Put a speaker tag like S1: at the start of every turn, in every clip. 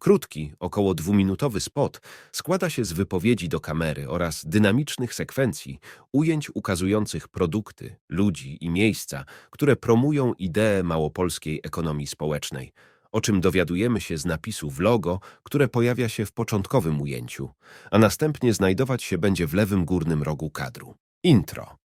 S1: Krótki, około dwuminutowy spot składa się z wypowiedzi do kamery oraz dynamicznych sekwencji, ujęć ukazujących produkty, ludzi i miejsca, które promują ideę małopolskiej ekonomii społecznej, o czym dowiadujemy się z napisu w logo, które pojawia się w początkowym ujęciu, a następnie znajdować się będzie w lewym górnym rogu kadru. Intro.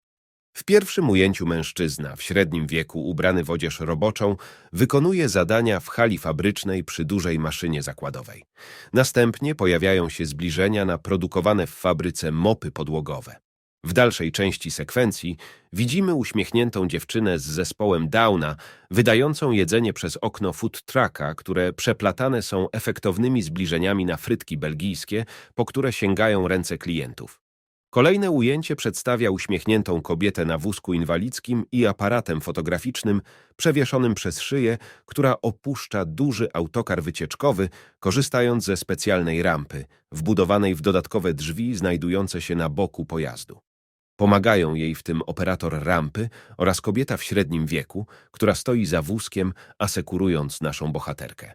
S1: W pierwszym ujęciu mężczyzna w średnim wieku ubrany w odzież roboczą wykonuje zadania w hali fabrycznej przy dużej maszynie zakładowej. Następnie pojawiają się zbliżenia na produkowane w fabryce mopy podłogowe. W dalszej części sekwencji widzimy uśmiechniętą dziewczynę z zespołem Downa, wydającą jedzenie przez okno food trucka, które przeplatane są efektownymi zbliżeniami na frytki belgijskie, po które sięgają ręce klientów. Kolejne ujęcie przedstawia uśmiechniętą kobietę na wózku inwalidzkim i aparatem fotograficznym przewieszonym przez szyję, która opuszcza duży autokar wycieczkowy, korzystając ze specjalnej rampy, wbudowanej w dodatkowe drzwi znajdujące się na boku pojazdu. Pomagają jej w tym operator rampy oraz kobieta w średnim wieku, która stoi za wózkiem, asekurując naszą bohaterkę.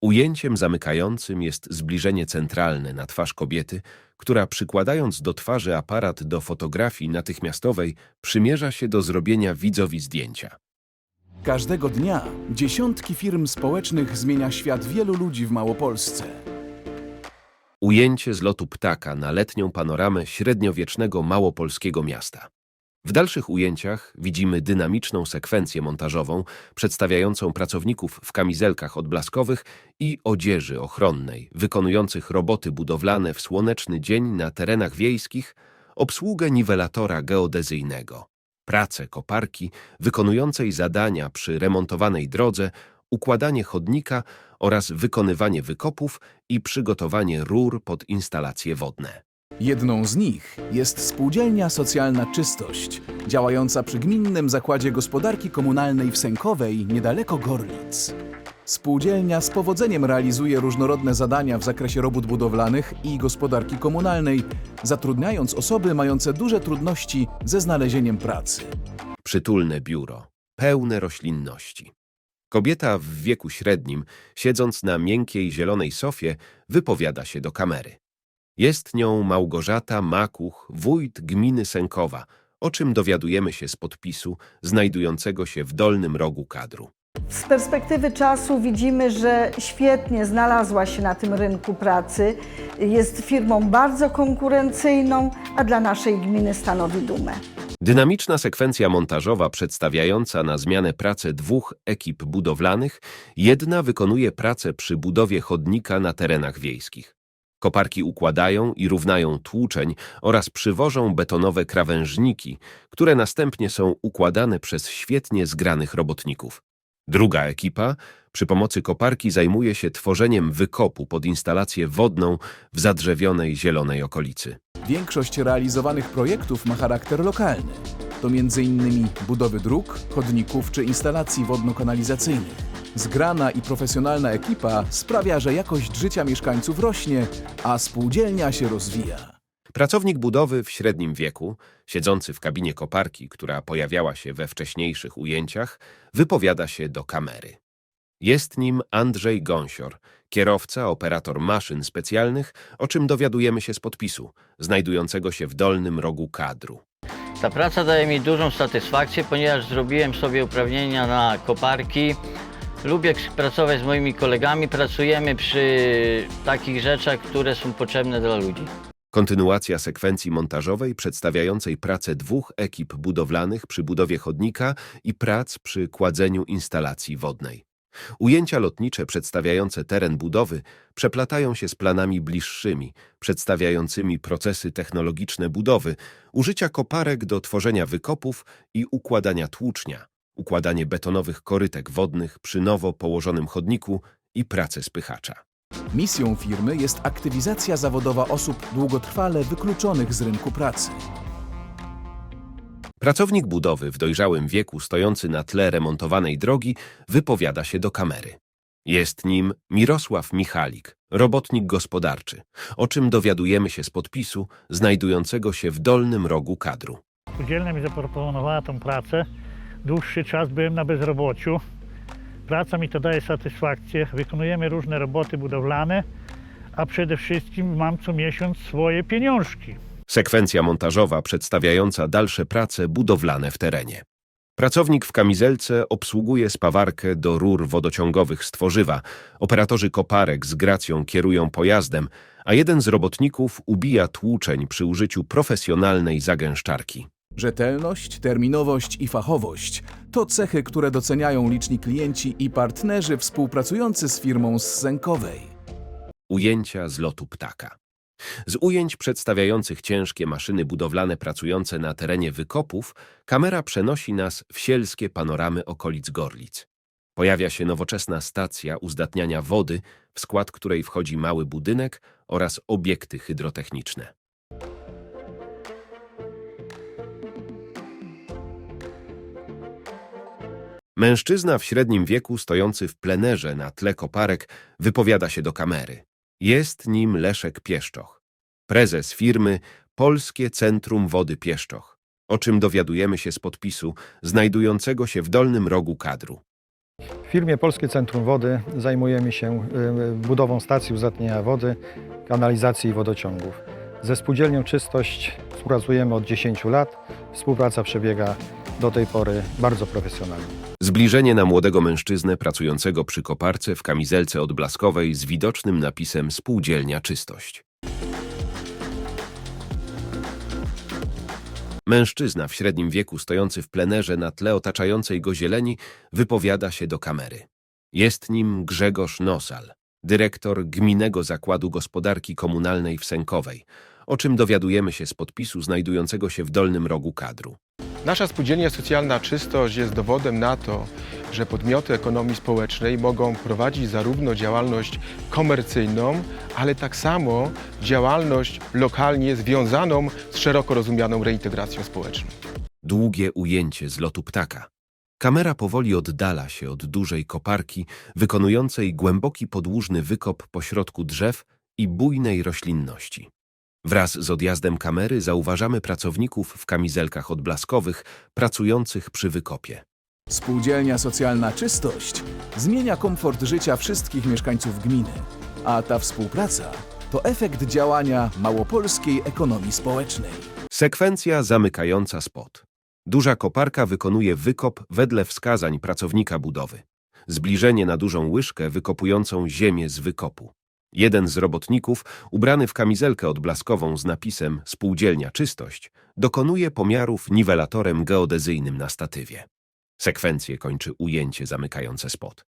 S1: Ujęciem zamykającym jest zbliżenie centralne na twarz kobiety, która przykładając do twarzy aparat do fotografii natychmiastowej przymierza się do zrobienia widzowi zdjęcia.
S2: Każdego dnia dziesiątki firm społecznych zmienia świat wielu ludzi w Małopolsce.
S1: Ujęcie z lotu ptaka na letnią panoramę średniowiecznego małopolskiego miasta. W dalszych ujęciach widzimy dynamiczną sekwencję montażową przedstawiającą pracowników w kamizelkach odblaskowych i odzieży ochronnej, wykonujących roboty budowlane w słoneczny dzień na terenach wiejskich, obsługę niwelatora geodezyjnego, pracę koparki wykonującej zadania przy remontowanej drodze, układanie chodnika oraz wykonywanie wykopów i przygotowanie rur pod instalacje wodne.
S2: Jedną z nich jest Spółdzielnia Socjalna Czystość, działająca przy Gminnym Zakładzie Gospodarki Komunalnej w Sękowej, niedaleko Gorlic. Spółdzielnia z powodzeniem realizuje różnorodne zadania w zakresie robót budowlanych i gospodarki komunalnej, zatrudniając osoby mające duże trudności ze znalezieniem pracy.
S1: przytulne biuro, pełne roślinności. Kobieta w wieku średnim, siedząc na miękkiej zielonej sofie, wypowiada się do kamery. Jest nią Małgorzata Makuch, wójt gminy Sękowa, o czym dowiadujemy się z podpisu znajdującego się w dolnym rogu kadru.
S3: Z perspektywy czasu widzimy, że świetnie znalazła się na tym rynku pracy. Jest firmą bardzo konkurencyjną, a dla naszej gminy stanowi dumę.
S1: Dynamiczna sekwencja montażowa przedstawiająca na zmianę pracę dwóch ekip budowlanych, jedna wykonuje pracę przy budowie chodnika na terenach wiejskich. Koparki układają i równają tłuczeń oraz przywożą betonowe krawężniki, które następnie są układane przez świetnie zgranych robotników. Druga ekipa przy pomocy koparki zajmuje się tworzeniem wykopu pod instalację wodną w zadrzewionej zielonej okolicy.
S2: Większość realizowanych projektów ma charakter lokalny. To m.in. budowy dróg, chodników czy instalacji wodno-kanalizacyjnych. Zgrana i profesjonalna ekipa sprawia, że jakość życia mieszkańców rośnie, a spółdzielnia się rozwija.
S1: Pracownik budowy w średnim wieku, siedzący w kabinie koparki, która pojawiała się we wcześniejszych ujęciach, wypowiada się do kamery. Jest nim Andrzej Gąsior, kierowca, operator maszyn specjalnych, o czym dowiadujemy się z podpisu, znajdującego się w dolnym rogu kadru.
S4: Ta praca daje mi dużą satysfakcję, ponieważ zrobiłem sobie uprawnienia na koparki. Lubię pracować z moimi kolegami, pracujemy przy takich rzeczach, które są potrzebne dla ludzi.
S1: Kontynuacja sekwencji montażowej przedstawiającej pracę dwóch ekip budowlanych przy budowie chodnika i prac przy kładzeniu instalacji wodnej. Ujęcia lotnicze przedstawiające teren budowy przeplatają się z planami bliższymi, przedstawiającymi procesy technologiczne budowy, użycia koparek do tworzenia wykopów i układania tłucznia, układanie betonowych korytek wodnych przy nowo położonym chodniku i pracę spychacza.
S2: Misją firmy jest aktywizacja zawodowa osób długotrwale wykluczonych z rynku pracy.
S1: Pracownik budowy w dojrzałym wieku stojący na tle remontowanej drogi wypowiada się do kamery. Jest nim Mirosław Michalik, robotnik gospodarczy, o czym dowiadujemy się z podpisu znajdującego się w dolnym rogu kadru.
S5: Spółdzielnia mi zaproponowała tą pracę. Dłuższy czas byłem na bezrobociu. Praca mi to daje satysfakcję. Wykonujemy różne roboty budowlane, a przede wszystkim mam co miesiąc swoje pieniążki.
S1: Sekwencja montażowa przedstawiająca dalsze prace budowlane w terenie. Pracownik w kamizelce obsługuje spawarkę do rur wodociągowych z tworzywa. Operatorzy koparek z gracją kierują pojazdem, a jeden z robotników ubija tłuczeń przy użyciu profesjonalnej zagęszczarki.
S2: Rzetelność, terminowość i fachowość to cechy, które doceniają liczni klienci i partnerzy współpracujący z firmą z Sękowej.
S1: Ujęcia z lotu ptaka. Z ujęć przedstawiających ciężkie maszyny budowlane pracujące na terenie wykopów, kamera przenosi nas w sielskie panoramy okolic Gorlic. Pojawia się nowoczesna stacja uzdatniania wody, w skład której wchodzi mały budynek oraz obiekty hydrotechniczne. Mężczyzna w średnim wieku stojący w plenerze na tle koparek wypowiada się do kamery. Jest nim Leszek Pieszczoch, prezes firmy Polskie Centrum Wody Pieszczoch, o czym dowiadujemy się z podpisu znajdującego się w dolnym rogu kadru.
S6: W firmie Polskie Centrum Wody zajmujemy się y, budową stacji uzatniania wody, kanalizacji i wodociągów. Ze spółdzielnią Czystość współpracujemy od 10 lat. Współpraca przebiega do tej pory bardzo profesjonalnie.
S1: Zbliżenie na młodego mężczyznę pracującego przy koparce w kamizelce odblaskowej z widocznym napisem Spółdzielnia Czystość. Mężczyzna w średnim wieku stojący w plenerze na tle otaczającej go zieleni wypowiada się do kamery. Jest nim Grzegorz Nosal, dyrektor Gminnego Zakładu Gospodarki Komunalnej w Sękowej, o czym dowiadujemy się z podpisu znajdującego się w dolnym rogu kadru.
S7: Nasza spółdzielnia socjalna Czystość jest dowodem na to, że podmioty ekonomii społecznej mogą prowadzić zarówno działalność komercyjną, ale tak samo działalność lokalnie związaną z szeroko rozumianą reintegracją społeczną.
S1: Długie ujęcie z lotu ptaka. Kamera powoli oddala się od dużej koparki wykonującej głęboki podłużny wykop pośrodku drzew i bujnej roślinności. Wraz z odjazdem kamery zauważamy pracowników w kamizelkach odblaskowych pracujących przy wykopie.
S2: Spółdzielnia Socjalna Czystość zmienia komfort życia wszystkich mieszkańców gminy, a ta współpraca to efekt działania małopolskiej ekonomii społecznej.
S1: Sekwencja zamykająca spot. Duża koparka wykonuje wykop wedle wskazań pracownika budowy. Zbliżenie na dużą łyżkę wykopującą ziemię z wykopu. Jeden z robotników, ubrany w kamizelkę odblaskową z napisem Spółdzielnia Czystość, dokonuje pomiarów niwelatorem geodezyjnym na statywie. Sekwencję kończy ujęcie zamykające spot.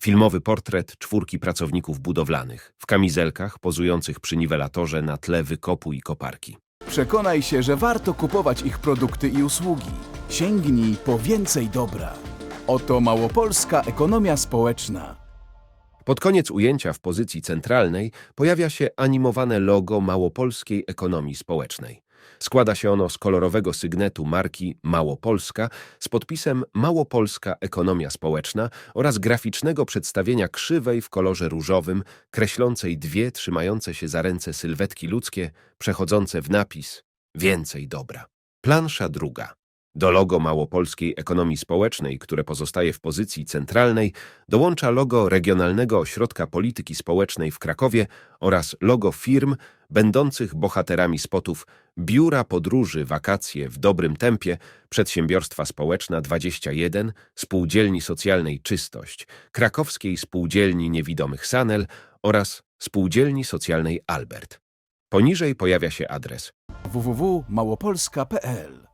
S1: Filmowy portret czwórki pracowników budowlanych w kamizelkach pozujących przy niwelatorze na tle wykopu i koparki.
S2: Przekonaj się, że warto kupować ich produkty i usługi. Sięgnij po więcej dobra. Oto małopolska ekonomia społeczna.
S1: Pod koniec ujęcia w pozycji centralnej pojawia się animowane logo małopolskiej ekonomii społecznej. Składa się ono z kolorowego sygnetu marki Małopolska z podpisem Małopolska Ekonomia Społeczna oraz graficznego przedstawienia krzywej w kolorze różowym, kreślącej dwie trzymające się za ręce sylwetki ludzkie, przechodzące w napis Więcej dobra. Plansza druga. Do logo Małopolskiej Ekonomii Społecznej, które pozostaje w pozycji centralnej, dołącza logo Regionalnego Ośrodka Polityki Społecznej w Krakowie oraz logo firm będących bohaterami spotów Biura Podróży Wakacje w Dobrym Tempie, Przedsiębiorstwa Społeczna 21, Spółdzielni Socjalnej Czystość, Krakowskiej Spółdzielni Niewidomych Sanel oraz Spółdzielni Socjalnej Albert. Poniżej pojawia się adres
S2: www.małopolska.pl